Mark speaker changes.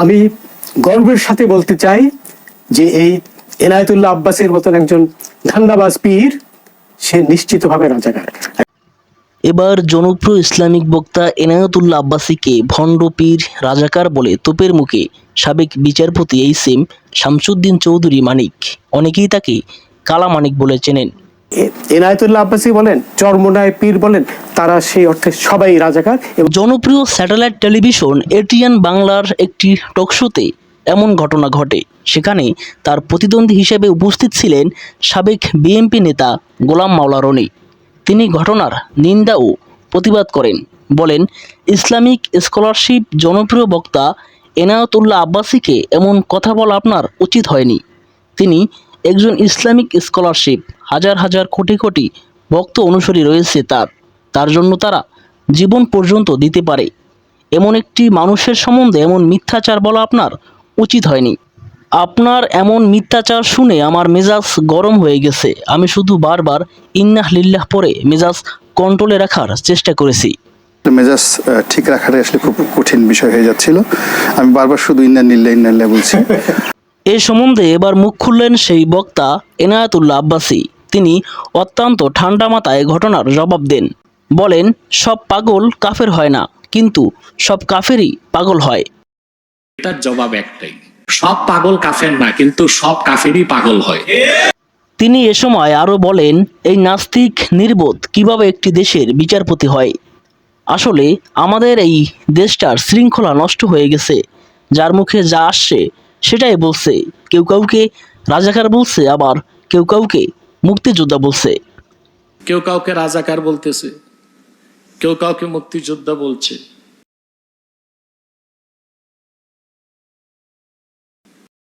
Speaker 1: আমি গর্বের সাথে বলতে চাই যে এই এনায়েতুল্লাহ আব্বাসের মতন একজন ধান্দাবাজ পীর, সে নিশ্চিতভাবে রাজাকার।
Speaker 2: এবার জনপ্রিয় ইসলামিক বক্তা এনায়তুল্লাহ আব্বাসীকে ভণ্ড পীর, রাজাকার বলে তোপের মুখে সাবেক বিচারপতি এই সেম শামসুদ্দিন চৌধুরী মানিক। অনেকেই তাকে কালা মানিক বলে চেনেন।
Speaker 1: এনায়েতুল্লাহ আব্বাসী বলেন, চরমোনায় পীর বলেন, তারা সেই অর্থে সবাই রাজাকার
Speaker 2: জনপ্রিয় স্যাটেলাইট টেলিভিশন এটিএন বাংলার একটি টকশোতে এমন ঘটনা ঘটে। সেখানে তার প্রতিদ্বন্দ্বী হিসেবে উপস্থিত ছিলেন সাবেক বিএনপি নেতা গোলাম মাওলা রনি। তিনি ঘটনার নিন্দা ও প্রতিবাদ করেন। বলেন, ইসলামিক স্কলারশিপ জনপ্রিয় বক্তা এনায়তুল্লাহ আব্বাসীকে এমন কথা বলা আপনার উচিত হয়নি। তিনি একজন ইসলামিক স্কলারশিপ। হাজার হাজার কোটি কোটি ভক্ত অনুসারী রয়েছে তার। তার জন্য তারা জীবন পর্যন্ত দিতে পারে। এমন একটি মানুষের সম্বন্ধে এমন মিথ্যাচার বলা আপনার উচিত হয়নি। আপনার এমন মিথ্যাচার শুনে আমার মেজাজ গরম হয়ে গেছে। আমি শুধু বারবার ইন্নাহ লিল্লাহ পরে মেজাজ কন্ট্রোলে রাখার চেষ্টা করেছি।
Speaker 3: মেজাজ ঠিক রাখাটাই আসলে খুব কঠিন বিষয় হয়ে যাচ্ছিল। আমি বারবার শুধু ইন্না নিল্লা ইন্না বলছি।
Speaker 2: এ সম্বন্ধে এবার মুখ খুললেন সেই বক্তা এনায়াতুল্লাহ আব্বাসী। তিনি অত্যন্ত ঠান্ডা মাথায় ঘটনার জবাব দেন। বলেন সব পাগল কাফের হয় না কিন্তু সব কাফেরই পাগল হয়।
Speaker 4: এটার জবাব একটাই সব পাগল কাফের না কিন্তু সব কাফেরই পাগল হয়।
Speaker 2: তিনি এ সময় আরও বলেন এই নাস্তিক নির্বোধ কীভাবে একটি দেশের বিচারপতি হয়? আসলে আমাদের এই দেশটার শৃঙ্খলা নষ্ট হয়ে গেছে যার মুখে যা আসছে সেটাই বলছে। কেউ কাউকে রাজাকার বলছে, আবার কেউ কাউকে মুক্তিযোদ্ধা বলছে।
Speaker 4: কেউ কাউকে রাজাকার বলতেছে, কেউ কাউকে মুক্তিযোদ্ধা বলছে।